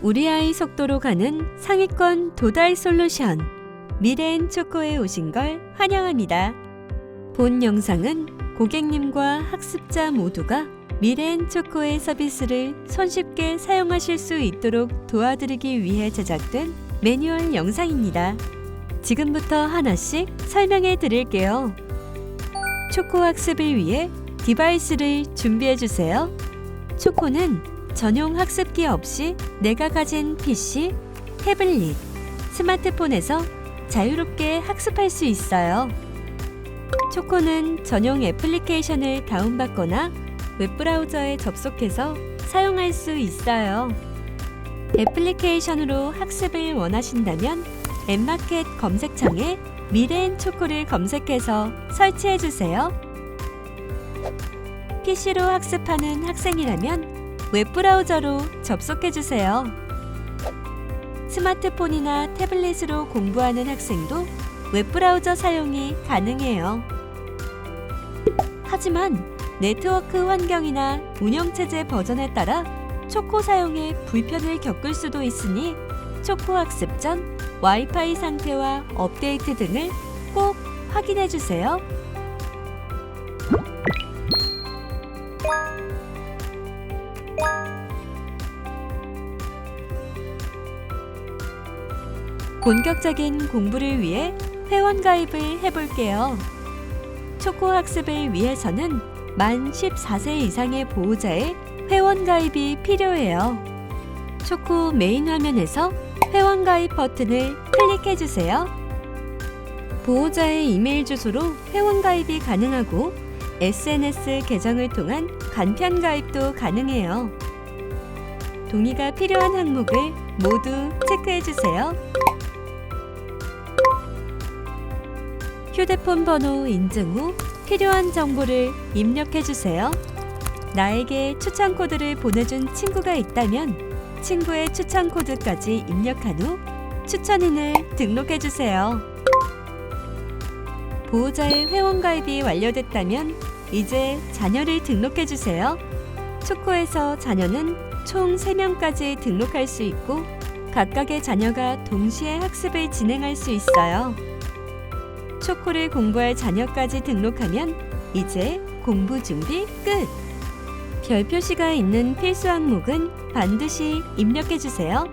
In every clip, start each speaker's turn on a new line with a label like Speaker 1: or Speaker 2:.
Speaker 1: 우리 아이 속도로 가는 상위권 도달 솔루션 미래엔 초코에 오신 걸 환영합니다. 본 영상은 고객님과 학습자 모두가 미래엔 초코의 서비스를 손쉽게 사용하실 수 있도록 도와드리기 위해 제작된 매뉴얼 영상입니다. 지금부터 하나씩 설명해 드릴게요. 초코 학습을 위해 디바이스를 준비해 주세요. 초코는 전용 학습기 없이 내가 가진 PC, 태블릿, 스마트폰에서 자유롭게 학습할 수 있어요. 초코는 전용 애플리케이션을 다운받거나 웹브라우저에 접속해서 사용할 수 있어요. 애플리케이션으로 학습을 원하신다면 앱마켓 검색창에 미래엔 초코를 검색해서 설치해 주세요. PC로 학습하는 학생이라면 웹브라우저로 접속해 주세요. 스마트폰이나 태블릿으로 공부하는 학생도 웹브라우저 사용이 가능해요. 하지만 네트워크 환경이나 운영체제 버전에 따라 초코 사용에 불편을 겪을 수도 있으니 초코 학습 전 와이파이 상태와 업데이트 등을 꼭 확인해 주세요. 본격적인 공부를 위해 회원 가입을 해볼게요. 초코 학습을 위해서는 만 14세 이상의 보호자의 회원 가입이 필요해요. 초코 메인 화면에서 회원 가입 버튼을 클릭해 주세요. 보호자의 이메일 주소로 회원 가입이 가능하고 SNS 계정을 통한 간편 가입도 가능해요. 동의가 필요한 항목을 모두 체크해 주세요. 휴대폰 번호 인증 후 필요한 정보를 입력해 주세요. 나에게 추천 코드를 보내준 친구가 있다면 친구의 추천 코드까지 입력한 후 추천인을 등록해 주세요. 보호자의 회원 가입이 완료됐다면 이제 자녀를 등록해 주세요. 초코에서 자녀는 총 3명까지 등록할 수 있고 각각의 자녀가 동시에 학습을 진행할 수 있어요. 초코를 공부할 자녀까지 등록하면 이제 공부 준비 끝! 별 표시가 있는 필수 항목은 반드시 입력해 주세요.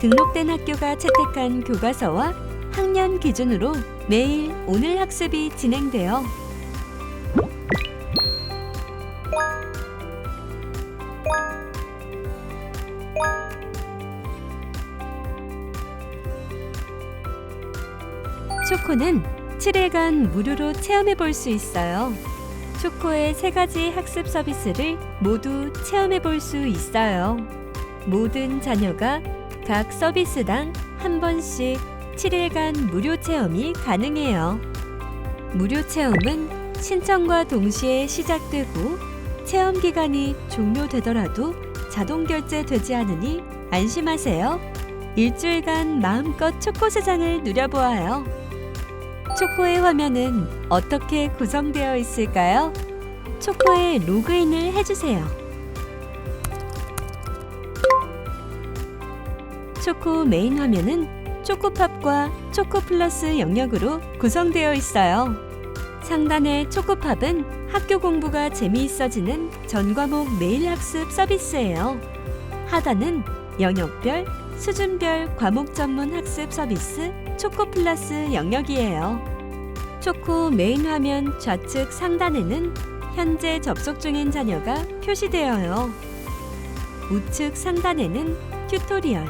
Speaker 1: 등록된 학교가 채택한 교과서와 학년 기준으로 매일 오늘 학습이 진행되어 초코는 7일간 무료로 체험해 볼 수 있어요. 초코의 세 가지 학습 서비스를 모두 체험해 볼 수 있어요. 모든 자녀가 각 서비스당 한 번씩 7일간 무료 체험이 가능해요. 무료 체험은 신청과 동시에 시작되고 체험 기간이 종료되더라도 자동 결제되지 않으니 안심하세요. 일주일간 마음껏 초코 세상을 누려보아요. 초코의 화면은 어떻게 구성되어 있을까요? 초코에 로그인을 해주세요. 초코 메인 화면은 초코팝과 초코플러스 영역으로 구성되어 있어요. 상단의 초코팝은 학교 공부가 재미있어지는 전 과목 매일 학습 서비스예요. 하단은 영역별, 수준별 과목 전문 학습 서비스 초코 플러스 영역이에요. 초코 메인 화면 좌측 상단에는 현재 접속 중인 자녀가 표시되어요. 우측 상단에는 튜토리얼,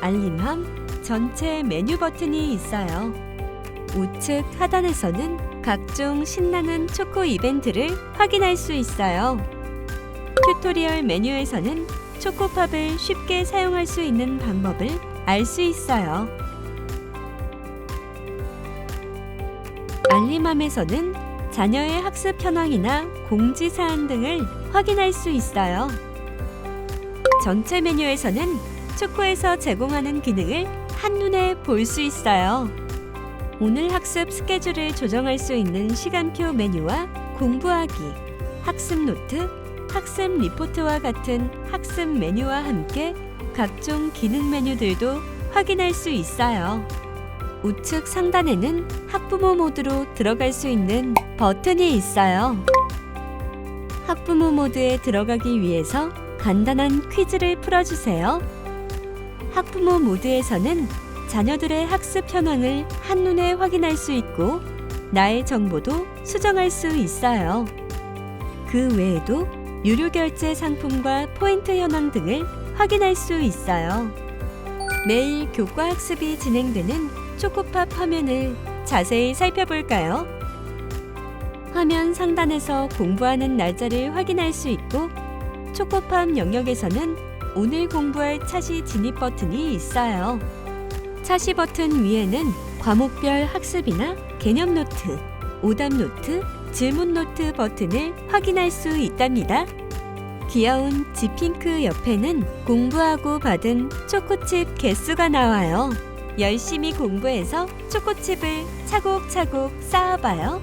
Speaker 1: 알림함, 전체 메뉴 버튼이 있어요. 우측 하단에서는 각종 신나는 초코 이벤트를 확인할 수 있어요. 튜토리얼 메뉴에서는 초코팝을 쉽게 사용할 수 있는 방법을 알 수 있어요. 알림함에서는 자녀의 학습 현황이나 공지 사항 등을 확인할 수 있어요. 전체 메뉴에서는 초코에서 제공하는 기능을 한눈에 볼 수 있어요. 오늘 학습 스케줄을 조정할 수 있는 시간표 메뉴와 공부하기, 학습 노트, 학습 리포트와 같은 학습 메뉴와 함께 각종 기능 메뉴들도 확인할 수 있어요. 우측 상단에는 학부모 모드로 들어갈 수 있는 버튼이 있어요. 학부모 모드에 들어가기 위해서 간단한 퀴즈를 풀어주세요. 학부모 모드에서는 자녀들의 학습 현황을 한눈에 확인할 수 있고 나의 정보도 수정할 수 있어요. 그 외에도 유료 결제 상품과 포인트 현황 등을 확인할 수 있어요. 매일 교과 학습이 진행되는 초코팝 화면을 자세히 살펴볼까요? 화면 상단에서 공부하는 날짜를 확인할 수 있고 초코팝 영역에서는 오늘 공부할 차시 진입 버튼이 있어요. 차시 버튼 위에는 과목별 학습이나 개념 노트, 오답 노트, 질문 노트 버튼을 확인할 수 있답니다. 귀여운 지핑크 옆에는 공부하고 받은 초코칩 개수가 나와요. 열심히 공부해서 초코칩을 차곡차곡 쌓아봐요.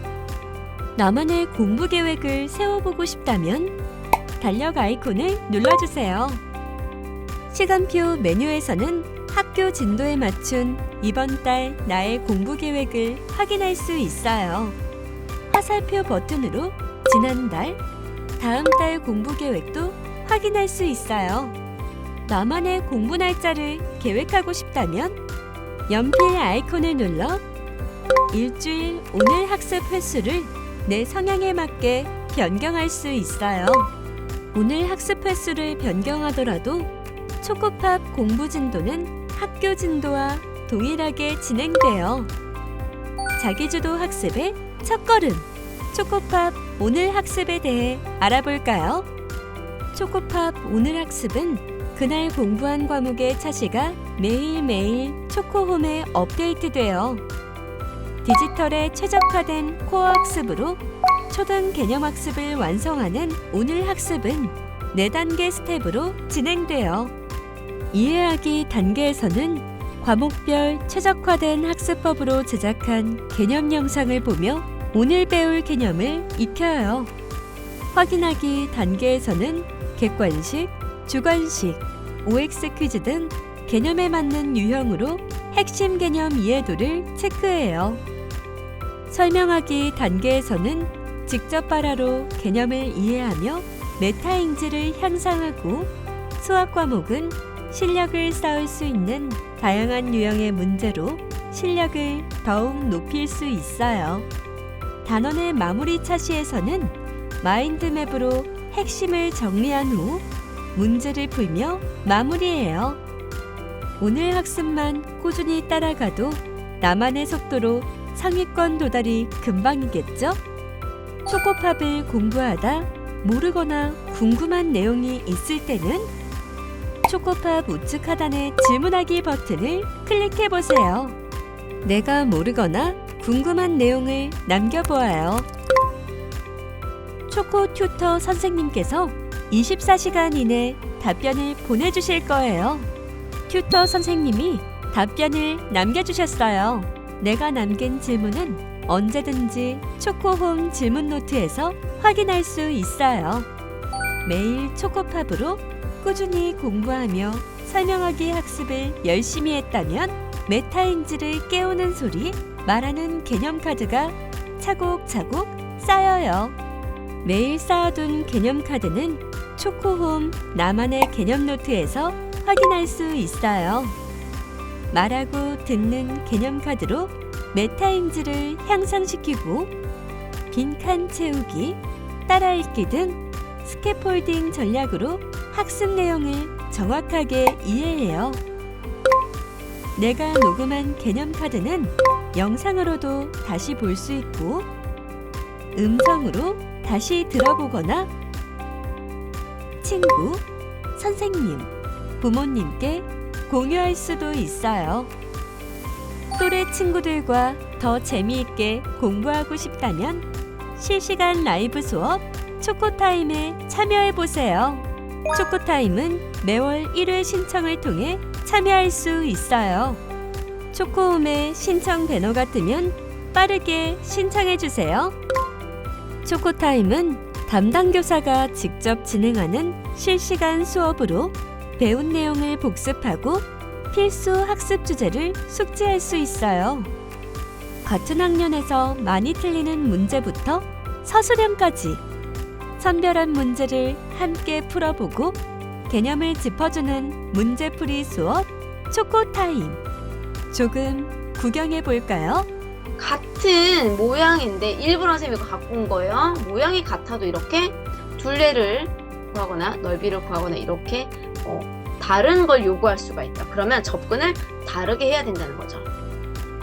Speaker 1: 나만의 공부 계획을 세워보고 싶다면 달력 아이콘을 눌러주세요. 시간표 메뉴에서는 학교 진도에 맞춘 이번 달 나의 공부 계획을 확인할 수 있어요. 화살표 버튼으로 지난달, 다음 달 공부 계획도 확인할 수 있어요. 나만의 공부 날짜를 계획하고 싶다면 연필 아이콘을 눌러 일주일 오늘 학습 횟수를 내 성향에 맞게 변경할 수 있어요. 오늘 학습 횟수를 변경하더라도 초코팝 공부 진도는 학교 진도와 동일하게 진행돼요. 자기주도 학습의 첫걸음. 초코팝 오늘 학습에 대해 알아볼까요? 초코팝 오늘 학습은 그날 공부한 과목의 차시가 매일매일 초코홈에 업데이트돼요. 디지털에 최적화된 코어 학습으로 초등 개념 학습을 완성하는 오늘 학습은 4단계 스텝으로 진행돼요. 이해하기 단계에서는 과목별 최적화된 학습법으로 제작한 개념 영상을 보며 오늘 배울 개념을 익혀요. 확인하기 단계에서는 객관식, 주관식, OX 퀴즈 등 개념에 맞는 유형으로 핵심 개념 이해도를 체크해요. 설명하기 단계에서는 직접 발화로 개념을 이해하며 메타인지를 향상하고 수학 과목은 실력을 쌓을 수 있는 다양한 유형의 문제로 실력을 더욱 높일 수 있어요. 단원의 마무리 차시에서는 마인드맵으로 핵심을 정리한 후 문제를 풀며 마무리해요. 오늘 학습만 꾸준히 따라가도 나만의 속도로 상위권 도달이 금방이겠죠? 초코팝을 공부하다 모르거나 궁금한 내용이 있을 때는 초코팝 우측 하단의 질문하기 버튼을 클릭해 보세요. 내가 모르거나 궁금한 내용을 남겨보아요. 초코 튜터 선생님께서 24시간 이내 답변을 보내주실 거예요. 튜터 선생님이 답변을 남겨주셨어요. 내가 남긴 질문은 언제든지 초코홈 질문 노트에서 확인할 수 있어요. 매일 초코팝으로 꾸준히 공부하며 설명하기 학습을 열심히 했다면 메타인지를 깨우는 소리 말하는 개념 카드가 차곡차곡 쌓여요. 매일 쌓아둔 개념 카드는 초코홈 나만의 개념 노트에서 확인할 수 있어요. 말하고 듣는 개념 카드로 메타인지를 향상시키고 빈칸 채우기, 따라 읽기 등 스캐폴딩 전략으로 학습 내용을 정확하게 이해해요. 내가 녹음한 개념 카드는 영상으로도 다시 볼 수 있고 음성으로 다시 들어보거나 친구, 선생님, 부모님께 공유할 수도 있어요. 또래 친구들과 더 재미있게 공부하고 싶다면 실시간 라이브 수업 초코타임에 참여해 보세요. 초코타임은 매월 1회 신청을 통해 참여할 수 있어요. 초코홈에 신청 배너가 뜨면 빠르게 신청해 주세요. 초코타임은 담당 교사가 직접 진행하는 실시간 수업으로 배운 내용을 복습하고 필수 학습 주제를 숙지할 수 있어요. 같은 학년에서 많이 틀리는 문제부터 서술형까지 선별한 문제를 함께 풀어보고 개념을 짚어주는 문제풀이 수업 초코타임. 조금 구경해 볼까요?
Speaker 2: 같은 모양인데 일부러 선생님이 갖고 온 거예요. 모양이 같아도 이렇게 둘레를 구하거나 넓이를 구하거나 이렇게 어, 다른 걸 요구할 수가 있다. 그러면 접근을 다르게 해야 된다는 거죠.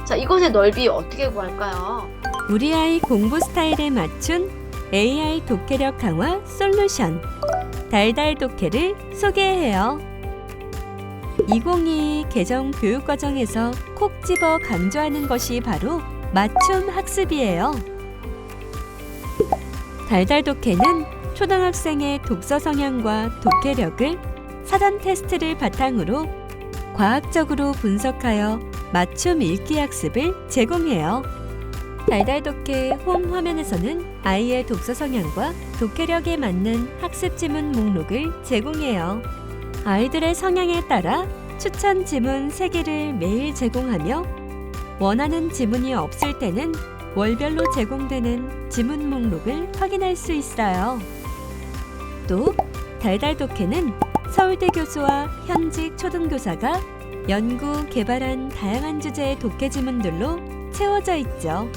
Speaker 2: 자, 이것의 넓이 어떻게 구할까요?
Speaker 1: 우리 아이 공부 스타일에 맞춘 AI 독해력 강화 솔루션 달달 독해를 소개해요. 2022 개정 교육과정에서 콕 집어 강조하는 것이 바로 맞춤 학습이에요. 달달 독해는 초등학생의 독서 성향과 독해력을 사전 테스트를 바탕으로 과학적으로 분석하여 맞춤 읽기 학습을 제공해요. 달달독해 홈 화면에서는 아이의 독서 성향과 독해력에 맞는 학습 지문 목록을 제공해요. 아이들의 성향에 따라 추천 지문 3개를 매일 제공하며 원하는 지문이 없을 때는 월별로 제공되는 지문 목록을 확인할 수 있어요. 또 달달 독해는 서울대 교수와 현직 초등교사가 연구 개발한 다양한 주제의 독해 지문들로 채워져 있죠.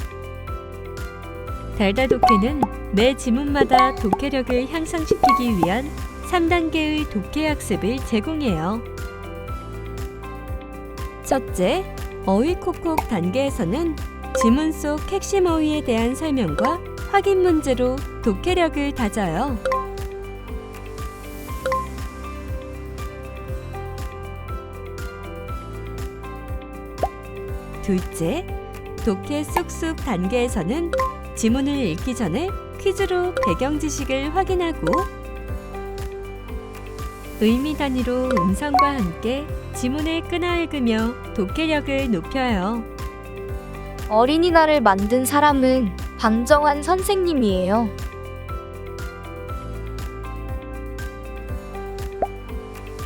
Speaker 1: 달달 독해는 매 지문마다 독해력을 향상시키기 위한 3단계의 독해 학습을 제공해요. 첫째, 어휘 콕콕 단계에서는 지문 속 핵심 어휘에 대한 설명과 확인 문제로 독해력을 다져요. 둘째, 독해 쑥쑥 단계에서는 지문을 읽기 전에 퀴즈로 배경 지식을 확인하고 의미 단위로 음성과 함께 지문을 끊어 읽으며 독해력을 높여요.
Speaker 3: 어린이날을 만든 사람은 방정환 선생님이에요.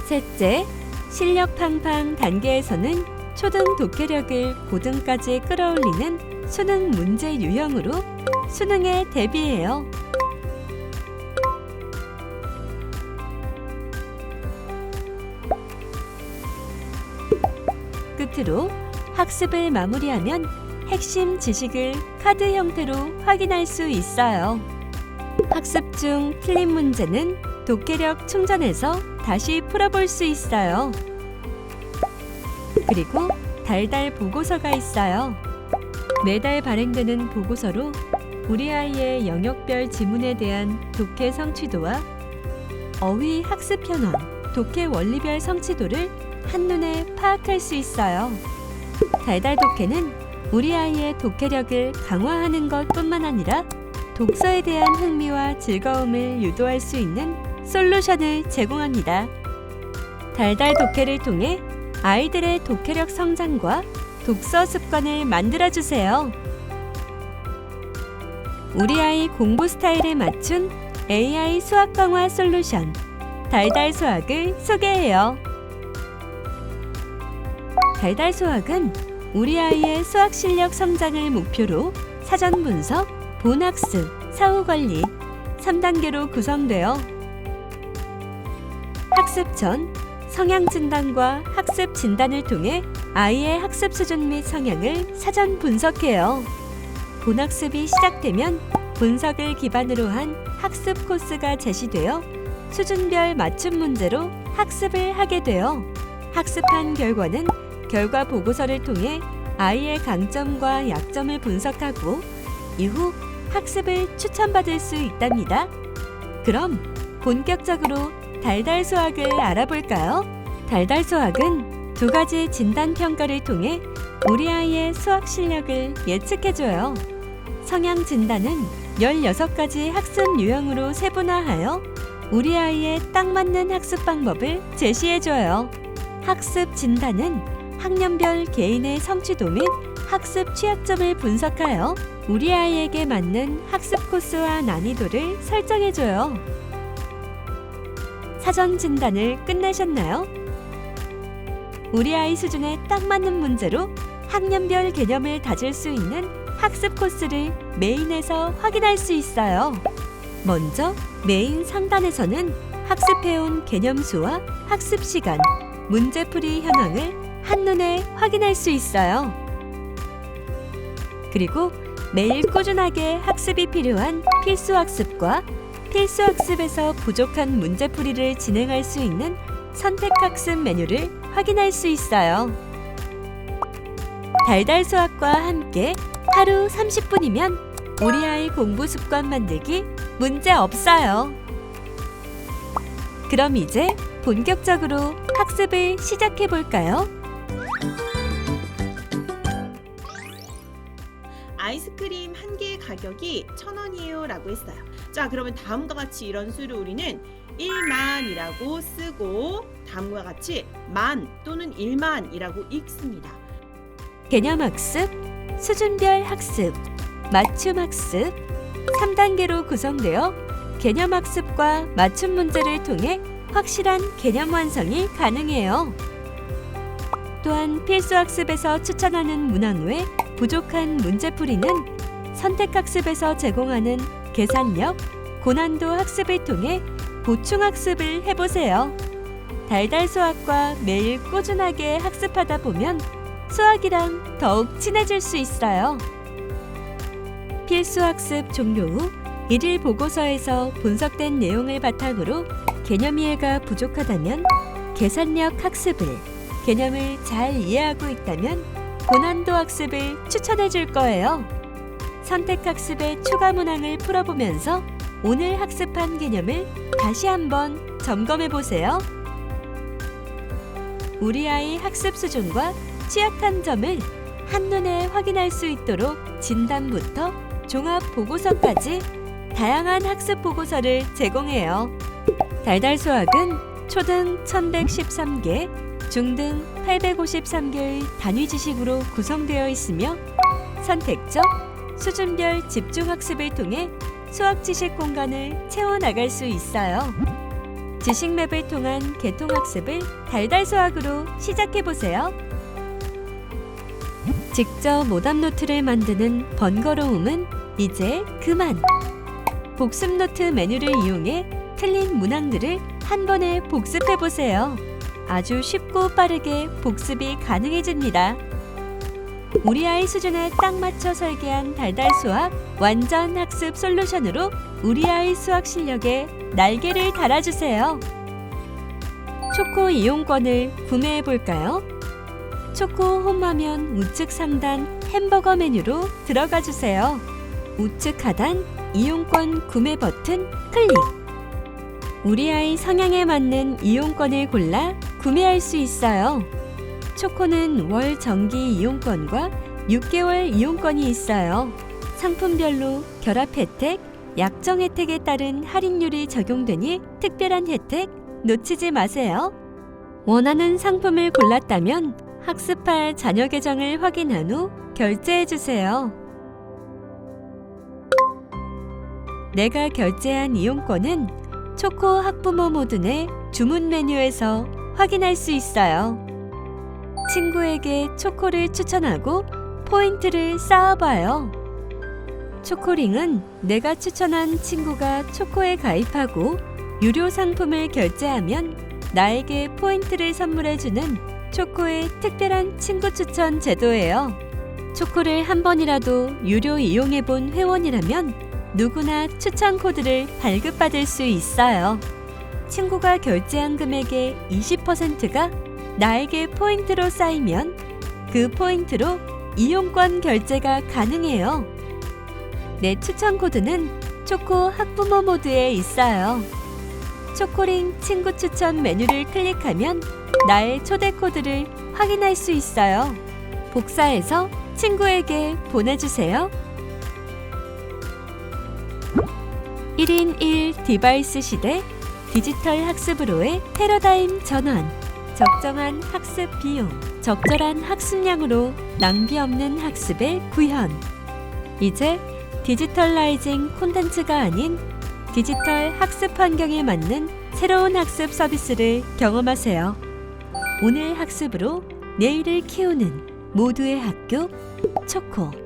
Speaker 1: 셋째, 실력 팡팡 단계에서는 초등 독해력을 고등까지 끌어올리는 수능 문제 유형으로 수능에 대비해요. 끝으로 학습을 마무리하면 핵심 지식을 카드 형태로 확인할 수 있어요. 학습 중 틀린 문제는 독해력 충전해서 다시 풀어볼 수 있어요. 그리고 달달 보고서가 있어요. 매달 발행되는 보고서로 우리 아이의 영역별 지문에 대한 독해 성취도와 어휘 학습 현황, 독해 원리별 성취도를 한눈에 파악할 수 있어요. 달달 독해는 우리 아이의 독해력을 강화하는 것 뿐만 아니라 독서에 대한 흥미와 즐거움을 유도할 수 있는 솔루션을 제공합니다. 달달 독해를 통해 아이들의 독해력 성장과 독서 습관을 만들어 주세요. 우리 아이 공부 스타일에 맞춘 AI 수학 강화 솔루션 달달 수학을 소개해요. 달달 수학은 우리 아이의 수학 실력 성장을 목표로 사전 분석, 본학습, 사후 관리 3단계로 구성되어 학습 전 성향 진단과 학습 진단을 통해 아이의 학습 수준 및 성향을 사전 분석해요. 본학습이 시작되면 분석을 기반으로 한 학습 코스가 제시되어 수준별 맞춤 문제로 학습을 하게 되어 학습한 결과는 결과 보고서를 통해 아이의 강점과 약점을 분석하고 이후 학습을 추천받을 수 있답니다. 그럼 본격적으로 달달 수학을 알아볼까요? 달달 수학은 두 가지 진단 평가를 통해 우리 아이의 수학 실력을 예측해줘요. 성향 진단은 16가지 학습 유형으로 세분화하여 우리 아이에 딱 맞는 학습 방법을 제시해줘요. 학습 진단은 학년별 개인의 성취도 및 학습 취약점을 분석하여 우리 아이에게 맞는 학습 코스와 난이도를 설정해줘요. 사전 진단을 끝내셨나요? 우리 아이 수준에 딱 맞는 문제로 학년별 개념을 다질 수 있는 학습 코스를 메인에서 확인할 수 있어요. 먼저 메인 상단에서는 학습해온 개념수와 학습 시간, 문제풀이 현황을 한눈에 확인할 수 있어요. 그리고 매일 꾸준하게 학습이 필요한 필수 학습과 필수 학습에서 부족한 문제풀이를 진행할 수 있는 선택 학습 메뉴를 확인할 수 있어요. 달달 수학과 함께 하루 30분이면 우리 아이 공부 습관 만들기 문제 없어요. 그럼 이제 본격적으로 학습을 시작해 볼까요?
Speaker 4: 아이스크림 한 개의 가격이 천 원이에요 라고 했어요. 자, 그러면 다음과 같이 이런 수를 우리는 1만이라고 쓰고 다음과 같이 만 또는 1만이라고 읽습니다.
Speaker 1: 개념 학습, 수준별 학습, 맞춤 학습 3단계로 구성되어 개념 학습과 맞춤 문제를 통해 확실한 개념 완성이 가능해요. 또한 필수 학습에서 추천하는 문항 외 부족한 문제풀이는 선택 학습에서 제공하는 계산력, 고난도 학습을 통해 보충 학습을 해보세요. 달달 수학과 매일 꾸준하게 학습하다 보면 수학이랑 더욱 친해질 수 있어요. 필수 학습 종료 후 일일 보고서에서 분석된 내용을 바탕으로 개념 이해가 부족하다면 계산력 학습을, 개념을 잘 이해하고 있다면 고난도 학습을 추천해 줄 거예요. 선택 학습의 추가 문항을 풀어보면서 오늘 학습한 개념을 다시 한번 점검해 보세요. 우리 아이 학습 수준과 취약한 점을 한눈에 확인할 수 있도록 진단부터 종합 보고서까지 다양한 학습 보고서를 제공해요. 달달 수학은 초등 1113개, 중등 853개의 단위 지식으로 구성되어 있으며 선택적, 수준별 집중 학습을 통해 수학 지식 공간을 채워나갈 수 있어요. 지식맵을 통한 개통 학습을 달달 수학으로 시작해 보세요. 직접 오답 노트를 만드는 번거로움은 이제 그만. 복습 노트 메뉴를 이용해 틀린 문항들을 한 번에 복습해 보세요. 아주 쉽고 빠르게 복습이 가능해집니다. 우리 아이 수준에 딱 맞춰 설계한 달달 수학 완전 학습 솔루션으로 우리 아이 수학 실력에 날개를 달아주세요. 초코 이용권을 구매해 볼까요? 초코 홈화면 우측 상단 햄버거 메뉴로 들어가 주세요. 우측 하단 이용권 구매 버튼 클릭. 우리 아이 성향에 맞는 이용권을 골라 구매할 수 있어요. 초코는 월 정기 이용권과 6개월 이용권이 있어요. 상품별로 결합 혜택, 약정 혜택에 따른 할인율이 적용되니 특별한 혜택 놓치지 마세요. 원하는 상품을 골랐다면 학습할 자녀 계정을 확인한 후 결제해 주세요. 내가 결제한 이용권은 초코 학부모 내 주문 메뉴에서 확인할 수 있어요. 친구에게 초코를 추천하고 포인트를 쌓아봐요. 초코링은 내가 추천한 친구가 초코에 가입하고 유료 상품을 결제하면 나에게 포인트를 선물해주는 초코의 특별한 친구 추천 제도예요. 초코를 한 번이라도 유료 이용해본 회원이라면 누구나 추천 코드를 발급받을 수 있어요. 친구가 결제한 금액의 20%가 나에게 포인트로 쌓이면 그 포인트로 이용권 결제가 가능해요. 내 추천 코드는 초코 학부모 모드에 있어요. 초코링 친구 추천 메뉴를 클릭하면 나의 초대 코드를 확인할 수 있어요. 복사해서 친구에게 보내주세요. 1인 1 디바이스 시대 디지털 학습으로의 패러다임 전환. 적정한 학습 비용, 적절한 학습량으로 낭비 없는 학습의 구현. 이제 디지털라이징 콘텐츠가 아닌 디지털 학습 환경에 맞는 새로운 학습 서비스를 경험하세요. 오늘 학습으로 내일을 키우는 모두의 학교 초코.